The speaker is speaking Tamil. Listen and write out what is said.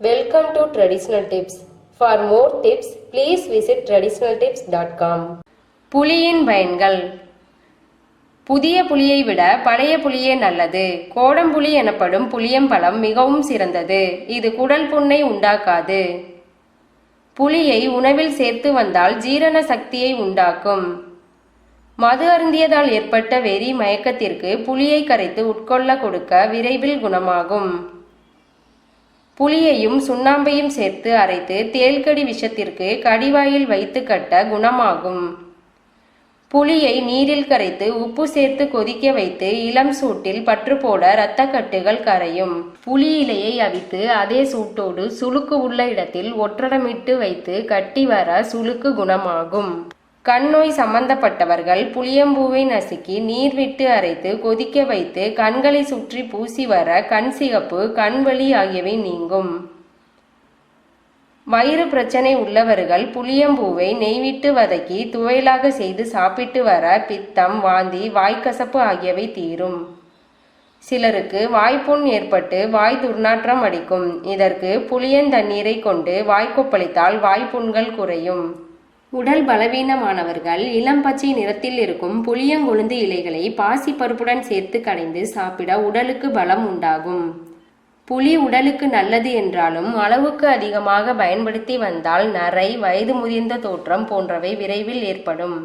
Welcome to Traditional Tips. For more tips, please visit traditionaltips.com. புளியின் பயன்கள். புதிய புளியை விட பழைய புளியே நல்லது. கோடம்புளி எனப்படும் புளியம்பழம் மிகவும் சிறந்தது. இது குடல் புண்ணை உண்டாக்காது. புளியை உணவில் சேர்த்து வந்தால் ஜீரண சக்தியை உண்டாக்கும். மது அருந்தியதால் ஏற்பட்ட வெறி மயக்கத்திற்கு புளியை கரைத்து உட்கொள்ள கொடுக்க விரைவில் குணமாகும். புளியையும் சுண்ணாம்பையும் சேர்த்து அரைத்து தேள்கடி விஷத்திற்கு கடிவாயில் வைத்து கட்ட குணமாகும். புளியை நீரில் கரைத்து உப்பு சேர்த்து கொதிக்க வைத்து இளம் சூட்டில் பற்று போட இரத்தக்கட்டுகள் கரையும். புளி இலையை அவித்து அதே சூட்டோடு சுளுக்கு உள்ள இடத்தில் ஒற்றடமிட்டு வைத்து கட்டி வர சுளுக்கு குணமாகும். கண்ணோய் சம்பந்தப்பட்டவர்கள் புளியம்பூவை நசுக்கி நீர் விட்டு அரைத்து கொதிக்க வைத்து கண்களை சுற்றி பூசி வர கண் சிகப்பு கண்வலி ஆகியவை நீங்கும். வயிறு பிரச்சனை உள்ளவர்கள் புளியம்பூவை நெய்விட்டு வதக்கி துவையலாக செய்து சாப்பிட்டு வர பித்தம் வாந்தி வாய்க்கசப்பு ஆகியவை தீரும். சிலருக்கு வாய்ப்புண் ஏற்பட்டு வாய் துர்நாற்றம் அடிக்கும். இதற்கு புளியந்தண்ணீரை கொண்டு வாய்க்கொப்பளித்தால் வாய்ப்புண்கள் குறையும். உடல் பலவீனமானவர்கள் இளம் பச்சை நிறத்தில் இருக்கும் புளியங்கொழுந்து இலைகளை பாசி பருப்புடன் சேர்த்து கடைந்து சாப்பிட உடலுக்கு பலம் உண்டாகும். புளி உடலுக்கு நல்லது என்றாலும் அளவுக்கு அதிகமாக பயன்படுத்தி வந்தால் நரை வயது முதிர்ந்த தோற்றம் போன்றவை விரைவில் ஏற்படும்.